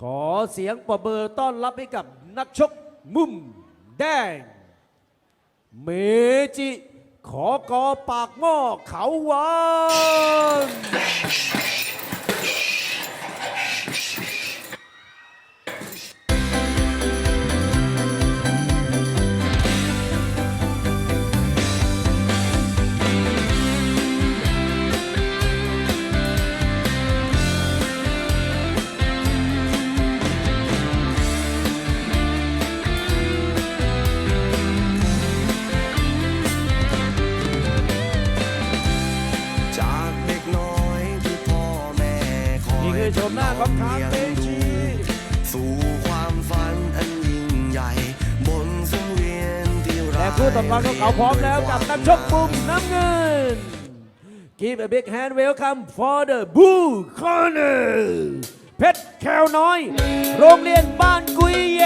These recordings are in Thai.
ขอเสียงประเบอร์ต้อนรับให้กับนักชกมุมแดง เมจิ ขอกอปากหม้อเขาวาน คู่ต่อไปของเขาพร้อมแล้วกับนักชกมุมน้ำเงิน Give a big hand welcome for the Blue Corner เพชรแควน้อย โรงเรียนบ้านกุยแย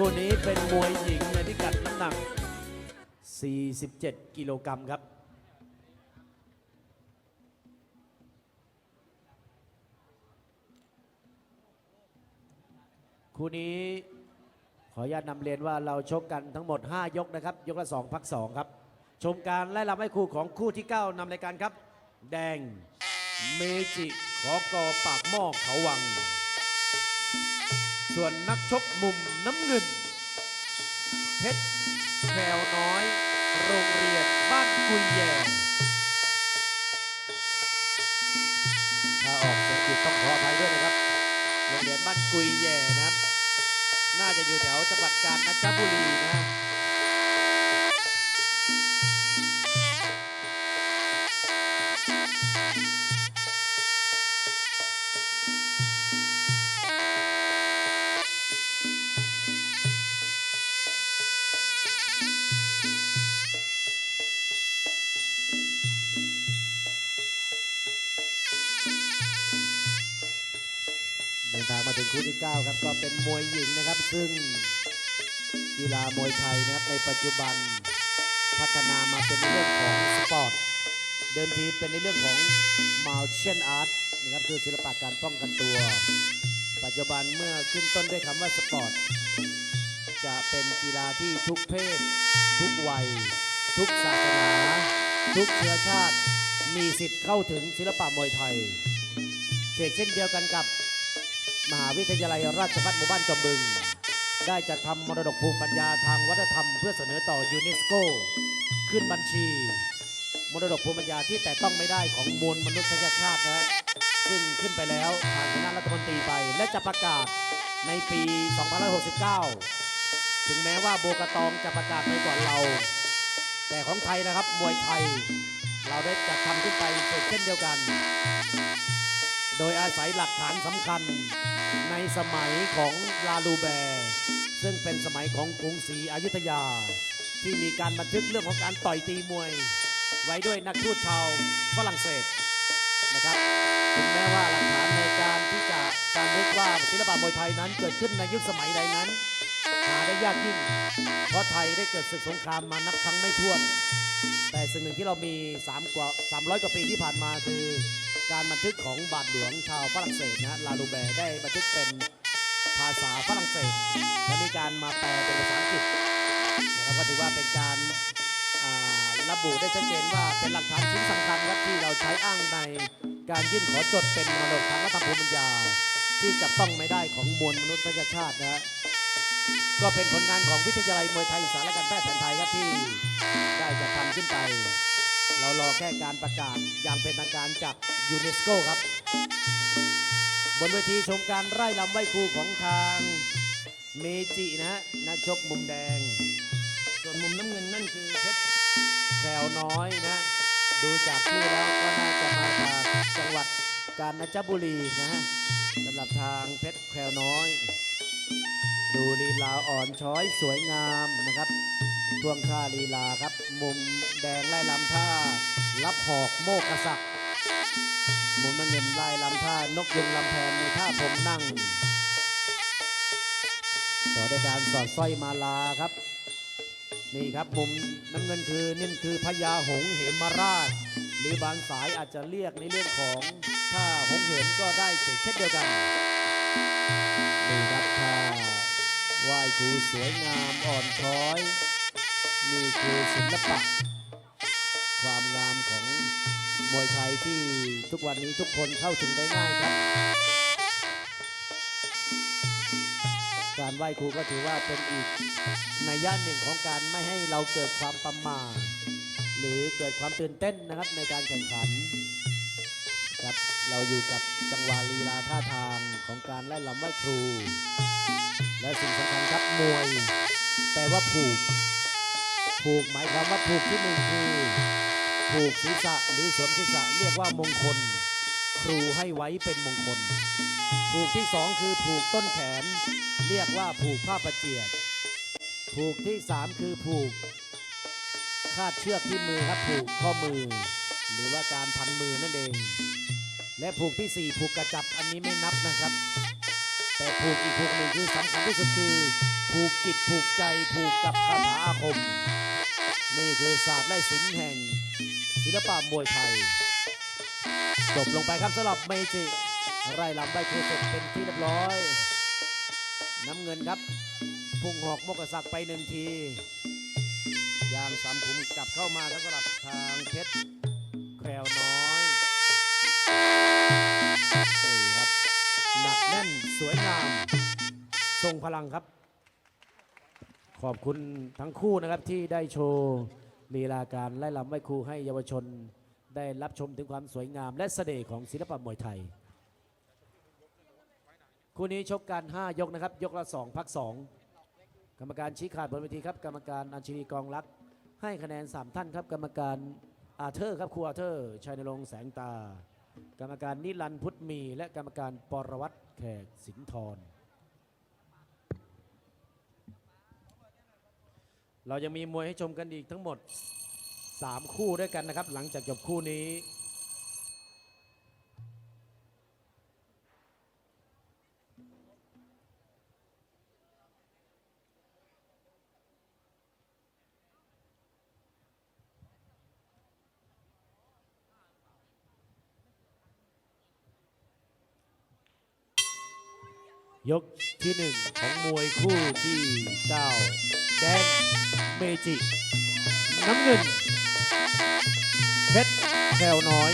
คู่นี้เป็นมวยหญิงในพิกัดน้ำหนัก 47 กิโลกรัมครับ คู่นี้ขออนุญาตนำเรียนว่าเราชกกันทั้งหมด 5 ยกนะครับ ยกละ 2 พัก 2 ครับ ชมการไล่ลำให้คู่ของคู่ที่ 9นำรายการครับ แดง เมจิ ขอกอปากหม้อเขาวัง ส่วนนักชกมุมน้ำเงิน เพชรแควน้อย โรงเรียนบ้านกุยแย่ถ้าออกเสียงผิดต้องขออภัยด้วยนะครับ โรงเรียนบ้านกุยแย่นะครับ น่าจะอยู่แถวจังหวัดกาญจนบุรี เป็นมวยหญิงนะครับ ซึ่งกีฬามวยไทยนะครับในปัจจุบันพัฒนามาเป็นเรื่องของสปอร์ตเดิมทีเป็นในเรื่องของ martial art นะครับคือศิลปะการป้องกันตัว ปัจจุบันเมื่อขึ้นต้นด้วยคำว่าสปอร์ตจะเป็นกีฬาที่ทุกเพศ ทุกวัย ทุกศาสนา ทุกเชื้อชาติ มีสิทธิ์เข้าถึงศิลปะมวยไทยเช่นเดียวกันกับ มหาวิทยาลัยราชภัฏหมู่บ้านจอมบึง ได้จัดทำมรดกภูมิปัญญาทางวัฒนธรรมเพื่อเสนอต่อยูเนสโก ขึ้นบัญชี มรดกภูมิปัญญาที่แต่ต้องไม่ได้ของมวลมนุษยชาตินะฮะซึ่งขึ้นไปแล้วทางคณะรัฐมนตรีไป และจะประกาศในปี 2569 ถึงแม้ว่าโบกตองจะประกาศไปก่อนเรา แต่ของไทยนะครับมวยไทย เราได้จัดทำขึ้นไปเช่นเดียวกัน โดยอาศัยหลักฐานสำคัญ ในสมัยของลาลูแบร์ซึ่งเป็นสมัยของกรุงศรีอยุธยา ที่มีการบันทึกเรื่องของการต่อยตีมวย ไว้ด้วยนักทูตชาวฝรั่งเศสนะครับถึงแม้ว่าหลักฐานในการที่จะการนึกว่าศิลปะมวยไทยนั้นเกิดขึ้นในยุคสมัยใดนั้น หาได้ยากยิ่ง เพราะไทยได้เกิดศึกสงครามมานับครั้งไม่ถ้วน แต่สิ่งหนึ่งที่เรามี3กว่า300 กว่าปีที่ผ่านมาคือ การบันทึกของบาทหลวงชาวฝรั่งเศสนะลาลูแบร์ได้บันทึกเป็นภาษาฝรั่งเศส และมีการมาแปลเป็นภาษาอังกฤษนะครับก็ถือว่าเป็นการระบุได้ชัดเจนว่าเป็นหลักฐานชิ้นสำคัญครับที่เราใช้อ้างในการยื่นขอจดเป็นมรดกทางวัฒนธรรมภูมิปัญญา ที่จับต้องไม่ได้ของมวลมนุษยชาตินะฮะก็เป็นผลงานของวิทยาลัยมวยไทยสารการแพทย์แผนไทยครับที่ได้จัดทำขึ้นไป เรารอแค่การประกาศอย่างเป็นทางการจากยูเนสโกครับ บนเวทีชมการไร่ลำไหว้ครูของทางเมจินะฮะนักชกมุมแดง ส่วนมุมน้ำเงินนั่นคือเพชรแพรวน้อยนะ ดูจากชื่อแล้วก็น่าจะมาจากจังหวัดกาญจนบุรีนะฮะสำหรับทางเพชรแควน้อย ดูลีลาอ่อนช้อยสวยงามนะครับ ท่วงท่าลีลาครับ มุมแดงไล่ลำท่า รับหอกโมกกษักมุมน้ำเงินไล่ลำท่านกยุงลำแพนในท่าผมนั่ง ต่อด้วยการสอดสร้อยมาลาครับ นี่ครับมุมน้ำเงินคือนี่คือพญาหงเหมราช หรือบางสายอาจจะเรียกในเรื่องของถ้าหงเหินก็ได้เช่นเดียวกันนี่ครับถ้าไหว้ครูสวยงามอ่อนช้อย นี่คือศิลปะความงามของมวยไทยที่ทุกวันนี้ทุกคนเข้าถึงได้ง่ายครับ การไหว้ครูก็ถือว่าเป็นอีกในย่านหนึ่งของการไม่ให้เราเกิดความประมาทหรือเกิดความตื่นเต้นนะครับในการแข่งขันครับเราอยู่กับจังหวะลีลาท่าทางของการไล่ลำไหว้ครู และสิ่งสำคัญครับมวยแปลว่าผูก ผูกหมายความว่าผูกที่หนึ่งคือผูกศีรษะหรือสวมศีรษะเรียกว่ามงคล ครูให้ไว้เป็นมงคล ผูกที่สองคือผูกต้นแขน เรียกว่าผูกผ้าประเจียด ผูกที่สามคือผูกคาดเชือกที่มือครับผูกข้อมือ หรือว่าการพันมือนั่นเอง และผูกที่สี่ผูกกระจับอันนี้ไม่นับนะครับ แต่ผูกอีกผูกหนึ่งคือสำคัญที่สุดคือ ผูกจิตผูกใจผูกกับคาถาอาคม นี่คือศาสตร์และศิลป์แห่งศิลปะมวยไทย จบลงไปครับสำหรับเมจิ ไร่ลำใบครูเสร็จเป็นที่เรียบร้อย น้ำเงินครับพุ่งหอกมกษักไปหนึ่งทียางสามขุมกลับเข้ามาครับสำหรับทางเพชรแควน้อยนี่ครับหนักแน่นสวยงาม ทรงพลังครับ ขอบคุณทั้งคู่นะครับที่ได้โชว์ลีลาการไล่ลำไหว้ครูให้เยาวชนได้รับชมถึงความสวยงาม และเสน่ห์ของศิลปะมวยไทย คู่นี้ชกกัน 5 ยกนะครับ ยกละ 2 พัก 2 กรรมการชี้ขาดบนเวทีครับ กรรมการอัญชลีกองรัก ให้คะแนน 3 ท่านครับ กรรมการอาเธอร์ครับครูอาเธอร์ชัยนรงค์แสงตา กรรมการนิรันพุทธมี และกรรมการปรวัตรแขกสินทร เรายังมีมวยให้ชมกันอีกทั้งหมด 3 คู่ด้วยกันนะครับ หลังจากจบคู่นี้ ยกที่หนึ่งของมวยคู่ที่ 9 แดง เมจิ น้ำเงิน เพชรแถวน้อย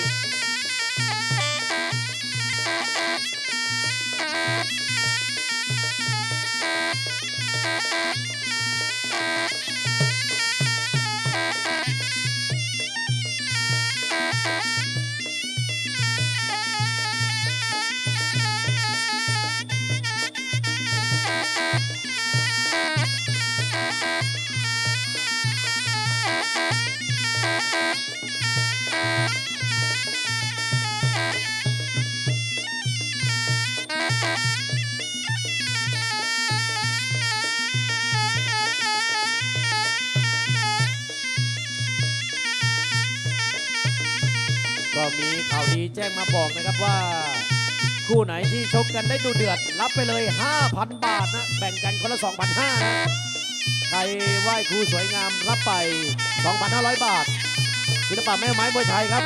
ก็มีข่าวดีแจ้งมาบอกนะครับว่า คู่ไหนที่ชกกันได้ดูเดือด รับไปเลย 5,000 บาทนะ แบ่งกันคนละ 2,500นะ ครไหว้ครูสวยงามรับไป 2,500 บาทศิลปะแม่ไม้มวยไทยครับ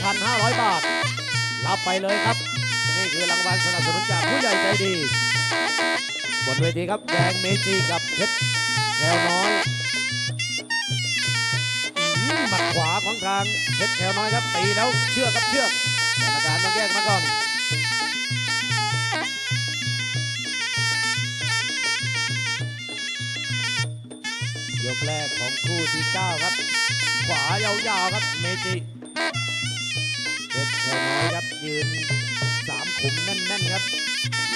2,500 บาท รับไปเลยครับ นี่คือรางวัลสนับสนุนจากผู้ใหญ่ใจดีบนเวทีครับแดงเมจิกับเพชรแก้วน้อยหมัดขวาของทางเพชรแถวน้อยครับตีแล้วเชือกครับเชือกกรรมการต้องแยกมาก่อน กแรกของคู่ที่ 9 ครับ ขวายาวๆครับเมจิเพชรน้อยครับยืนสามขุมแน่นๆครับ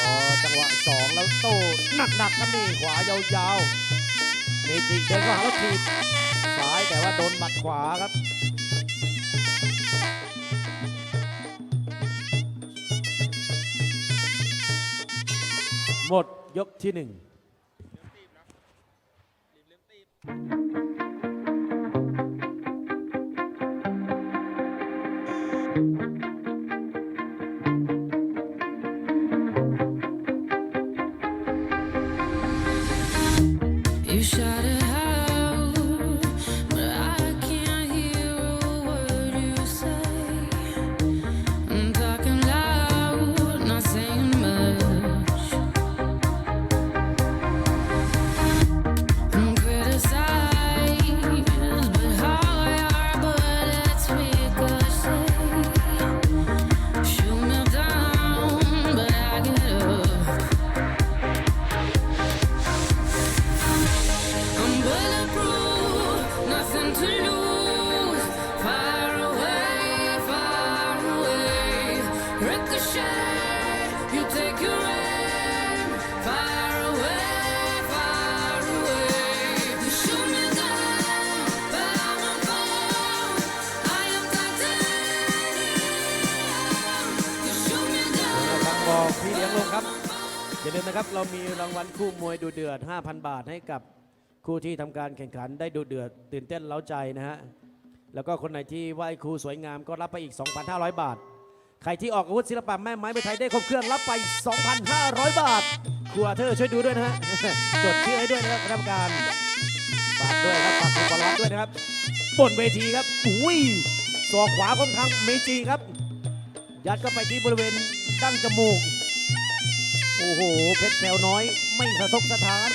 รอจังหวะสองแล้วโต้หนักๆครับนี่ขวายาวๆเมจิเดินเข้าหาทีบซ้ายแต่ว่าโดนหมัดขวาครับหมดยกที่หนึ่ง Thank you. อย่าลืมนะครับเรามีรางวัลคู่มวยดูเดือด 5,000 บาทให้กับคู่ที่ทำการแข่งขันได้ดูเดือด ตื่นเต้นเล้าใจนะฮะแล้วก็คนไหนที่ไหว้ครูสวยงามก็รับไปอีก 2,500 บาท ใครที่ออกอาวุธศิลปะแม่ไม้ไปไทยได้ครบเครื่องรับไป 2,500 บาทครูอาเธอช่วยดูด้วยนะฮะจดชื่อให้ด้วยนะครับคณะกรรมการฝากด้วยครับฝากคุณบอลลัสด้วยนะครับบนเวทีครับอุ้ยศอกขวาค่อนข้างเมจีครับ ยัดเข้าไปที่บริเวณดั้งจมูก โอ้โห เพชรแถวน้อยไม่สะทกสะท้าน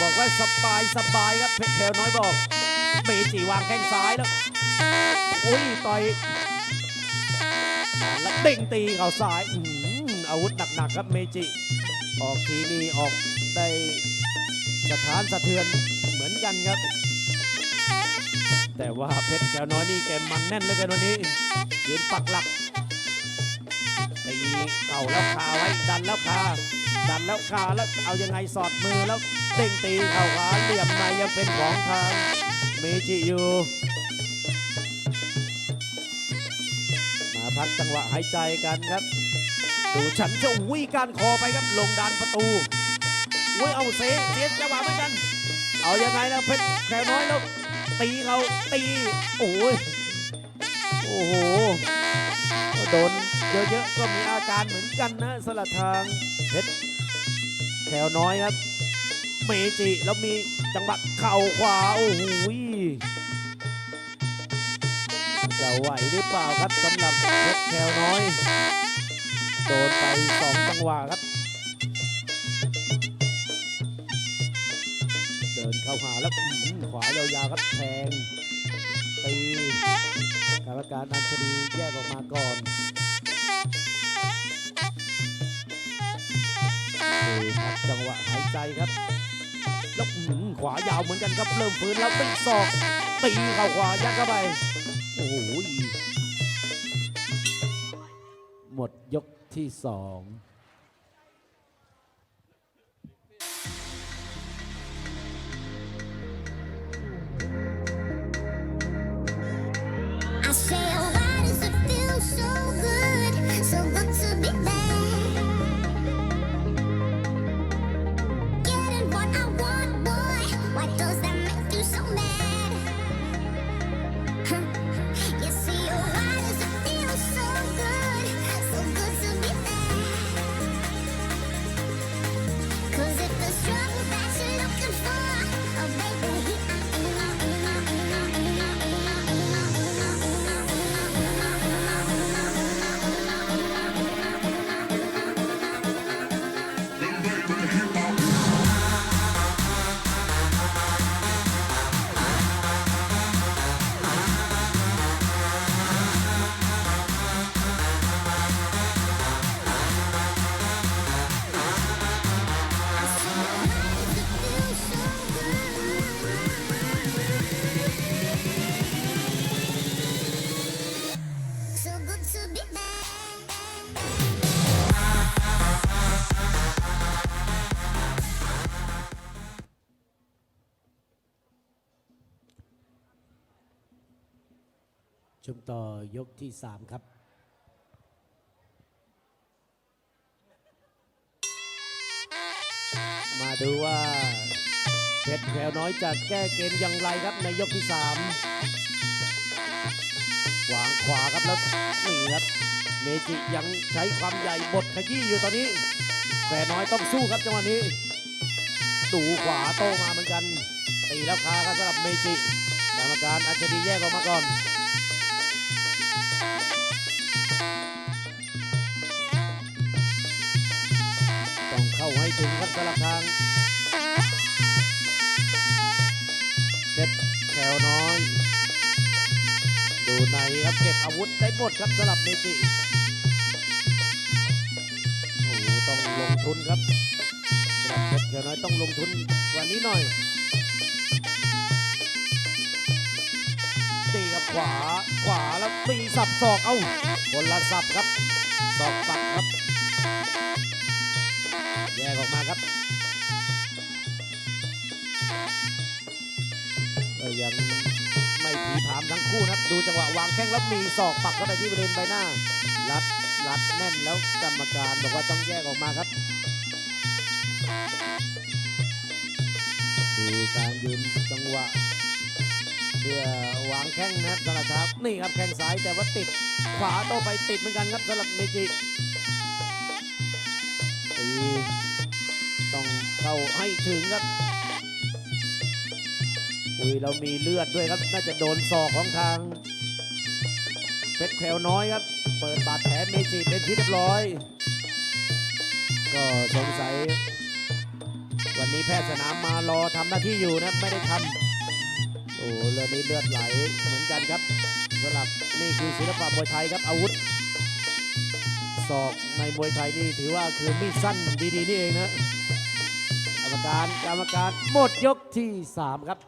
บอกว่าสบายสบายครับเพชรแถวน้อยบอกเมจิวางแข้งซ้ายแล้วอุ้ยต่อยแล้วเด้งตีเข่าซ้ายออาวุธหนักๆครับเมจิ ออกทีนี่ออกได้สถานสะเทือนเหมือนกันครับ แต่ว่าเพชรแถวน้อยนี่แกมันแน่นเหลยกันวันนี้ยืนปักหลัก เข่าแล้วคาไว้ดันแล้วคาดันแล้วคาแล้วเอายังไงสอดมือแล้วเด้งตีเข่าขาเหลี่ยมในยังเป็นของทางเมจิอยู่มาพักจังหวะหายใจกันครับ ดูฉันจะวิ่งการคอไปครับลงดันประตูวิ่เอาเสียเสียจังหวะเหมือนกัน เอายังไงแล้วเพชรแขวน้อยแล้วตีเขาตีโอ้ยโอ้โหโดน เยอะๆก็มีอาการเหมือนกันนะสลัดทางเพชรแขวน้อยครับเมจิแล้วมีจังหวะเข่าขวาโอ้โหยจะไหวหรือเปล่าครับสำหรับเพชรแขวน้อย โดนไปสองจังหวะครับ เดินเข้าหาแล้วขวายาวๆครับแทงตีกรรมการอัญชลีแยกออกมาก่อน ดูครับจังหวะหายใจครับแล้วอื้อหือขวายาวเหมือนกันครับเริ่มฟื้นแล้วตีศอกตีเข่าขวายัดเข้าไปโอ้โหหมดยกที่สอง ยกที่ 3 ครับมาดูว่าเพชรแพรวน้อยจะแก้เกมอย่างไรครับในยกที่สามวางขวาครับแล้วนี่ครับ เมจิยังใช้ความใหญ่บดขยี้อยู่ตอนนี้ แพรน้อยต้องสู้ครับจังหวะนี้ดูขวาโตมาเหมือนกัน ตีแล้วคาครับสำหรับเมจิกรรมการอัญชลีแยกออกมาก่อน ถึงครับสลับทางเพชรแขวน้อยดูในครับเก็บอาวุธได้หมดครับสลับเมจิโอ้โหต้องลงทุนครับสลับเพชรแขวน้อยต้องลงทุนกว่านี้หน่อยตีกับขวาขวาแล้วตีสับศอกเอาคนละสับครับศอกปักครับ ออกมาครับก็ยังไม่ผีผามทั้งคู่นะครับ ดูจังหวะวางแข้งแล้วมีศอกปักเข้าไปที่บริเวณใบหน้า รัดรัดแน่นแล้วกรรมการบอกว่าต้องแยกออกมาครับ ดูการยืนจังหวะเพื่อวางแข้งนะครับสลับครับ นี่ครับแข้งซ้ายแต่ว่าติด ขวาโต้ไปติดเหมือนกันครับสำหรับเมจิ ให้ถึงครับอุ้ยเรามีเลือดด้วยครับ น่าจะโดนศอกของทางเพชรแควน้อยครับ เปิดบาดแผลเมจิเป็นที่เรียบร้อย ก็สงสัย วันนี้แพทย์สนามมารอทำหน้าที่อยู่นะไม่ได้ทำโอ้เรื่องนี้เลือดไหลเหมือนกันครับสำหรับนี่คือศิลปะมวยไทยครับอาวุธศอกในมวยไทยนี่ถือว่าคือมีดสั้นดีๆนี่เองนะ กรรมการกรรมการหมดยกที่ 3 ครับ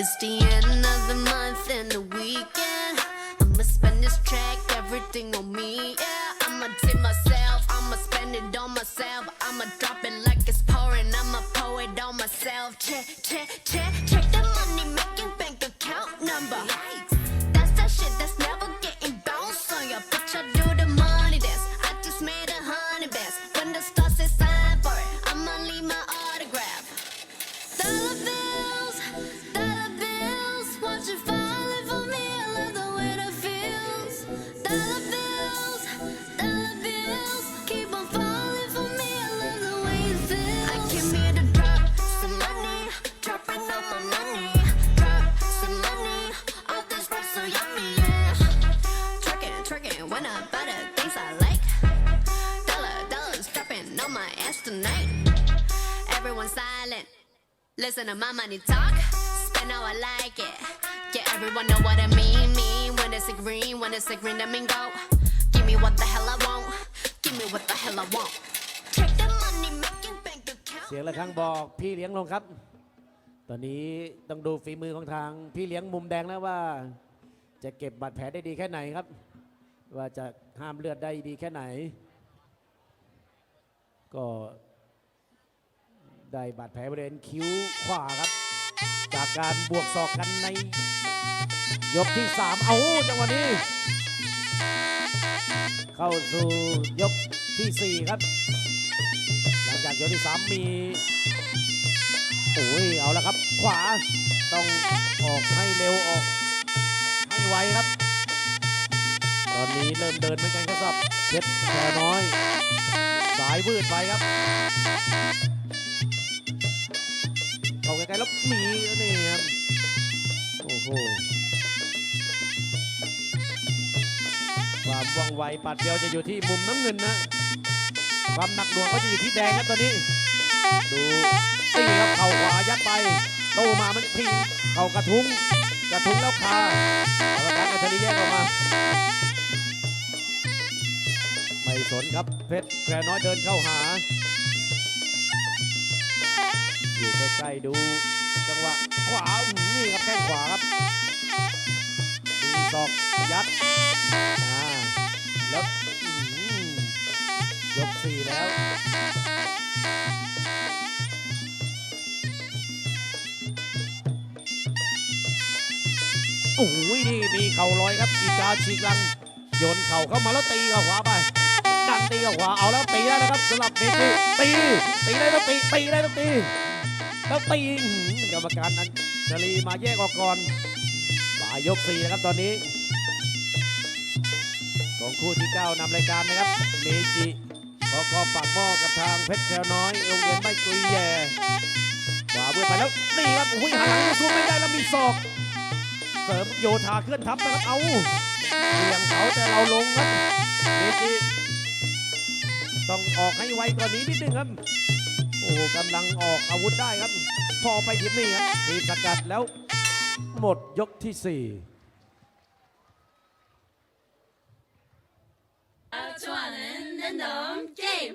It's the end of the month and the weekend. I'ma spend this track, everything on me. My money talk, spend how I like it. Yeah, everyone know what I mean. Mean when it's a green, when it's a green, I mean go. Give me what the hell I want. Give me what the hell I want. Take the money, making bank account. เสียงระฆังบอกพี่เลี้ยงลงครับ ตอนนี้ต้องดูฝีมือของทางพี่เลี้ยงมุมแดงแล้วว่า จะเก็บบาดแผลได้ดีแค่ไหนครับ ว่าจะห้ามเลือดได้ดีแค่ไหน ก็ ได้บาดแผลบริเวณคิ้วขวาครับ จากการบวกศอกกันใน ยกที่ 3 เอาจังหวะนี้ เข้าสู่ยกทีสี่ 4 ครับ หลังจากยกที่ 3 มีโอ้ยเอาละครับ ขวาต้องออกให้เร็วออก ให้ไวครับ ตอนนี้เริ่มเดินเหมือนกันครับเพชรแพรน้อย สายวืดไปครับ เข้าใกลๆแล้วมีนี่ครับโอ้โหความว่องไวปัดเดียวจะอยู่ที่มุมน้ำเงินนะ ความหนักหน่วงก็จะอยู่ที่แดงครับตอนนี้ ดูตีครับเข่าขวายัดไปโตมามันพิงเข่ากระทุ้งกระทุ้งแล้วคากรรมการอัชริแยกออกมา ไม่สนครับเพชรแพรน้อยเดินเข้าหา อยู่ใกล้ๆดู จังหวะขวาอื้อหือนี่ครับแข้งขวาครับตีศอกยัดอ่าแล้วอื้อหือยกสี่แล้ว โอ้โหนี่มีเข่าลอยครับอีกาฉีกลังโยนเข่าเข้ามาแล้วตีเข้าขวาไปดันตีเข้าขวาเอาแล้วตีได้นะครับสำหรับเมจิตีตีได้ต้องตีตีได้ต้องตี ตีอื้อหือกรรมการนั้นจรีมาแยกออกก่อนปลายยกสี่นะครับตอนนี้ ของคู่ที่เก้านำรายการนะครับ เมจิขอก็ปากหม้อกับทางเพชรแควน้อยโรงเรียนไม่กุยแย่ขวาเบื่อไปแล้วนี่ครับอุ้ยหันหลังสู้ไม่ได้แล้วมีศอกเสริมโยธาเคลื่อนทัพนะครับเอาเบี่ยงเขาแต่เราลงครับเมจิต้องออกให้ไวกว่านี้นิดนึงครับ โอ้โหกำลังออกอาวุธได้ครับ พอไปทีนี่ครับมีสกัดแล้วหมดยกที่สี่เอาชวนเล่นเดิมเกม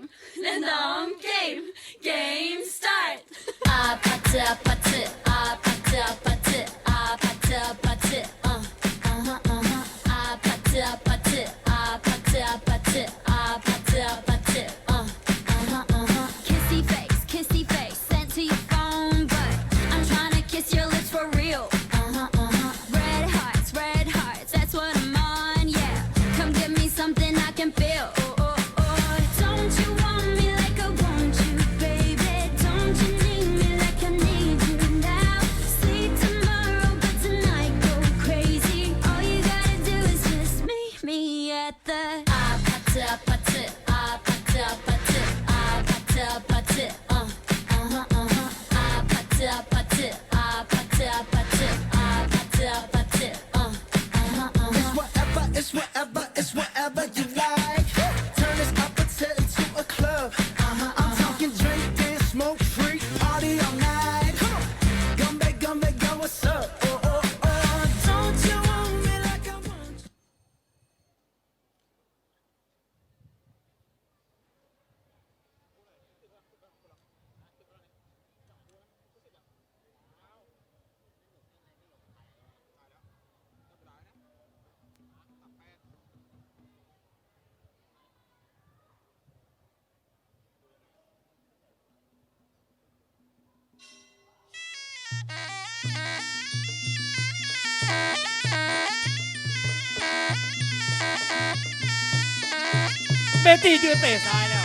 เมจิยืนเตะซ้ายแล้ว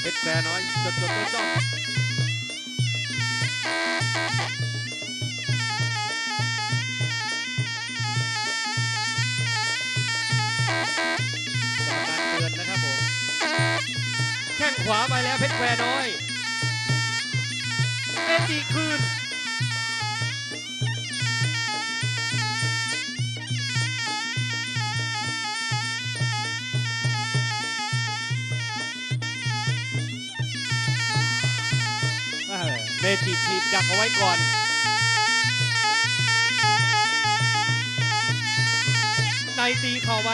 เพชรแควน้อยจดจดจ้องจ้องกรรมการเตือนนะครับผมแข้งขวาไปแล้วเพชรแควน้อยเมจิคืน ดักเอาไว้ก่อน ในตีเข่าไป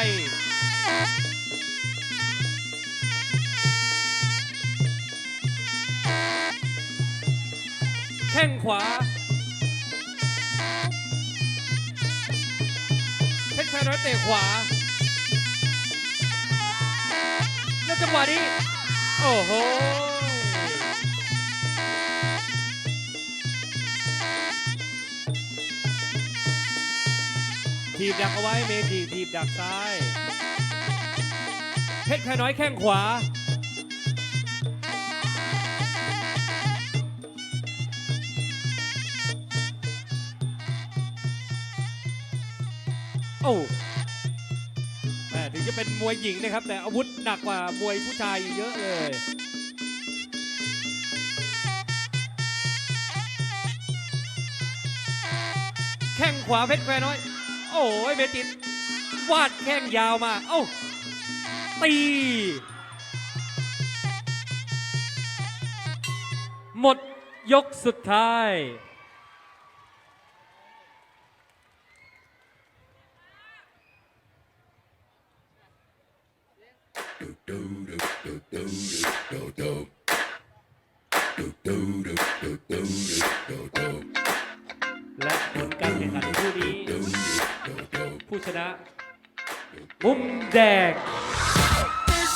แข้งขวาเพชรแพรน้อยเตะขวา แล้วจังหวะนี้ โอ้โห ทีบดักเอาไว้เมจิทีบดักซ้าย เพชรแค่น้อยแข้งขวา โอ้แม่ถึงจะเป็นมวยหญิงนะครับ แต่อาวุธหนักกว่ามวยผู้ชายเยอะเลยแข้งขวาเพชรแควน้อย อ้ยเมจิตวาดแข้งยาวมา เอ้า ตี หมดยกสุดท้ายและ นะ มุมแดง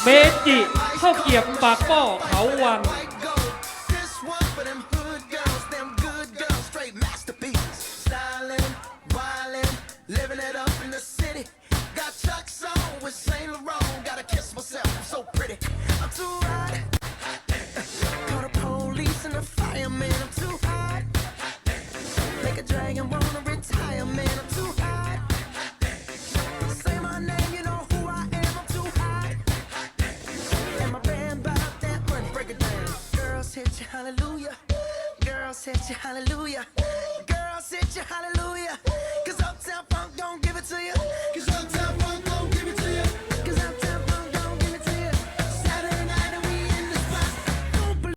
เมจิเข้าเกียบปากป้อเขาวัง hallelujah. Girl, set your hallelujah. Girl, set your hallelujah. Cause Uptown Funk don't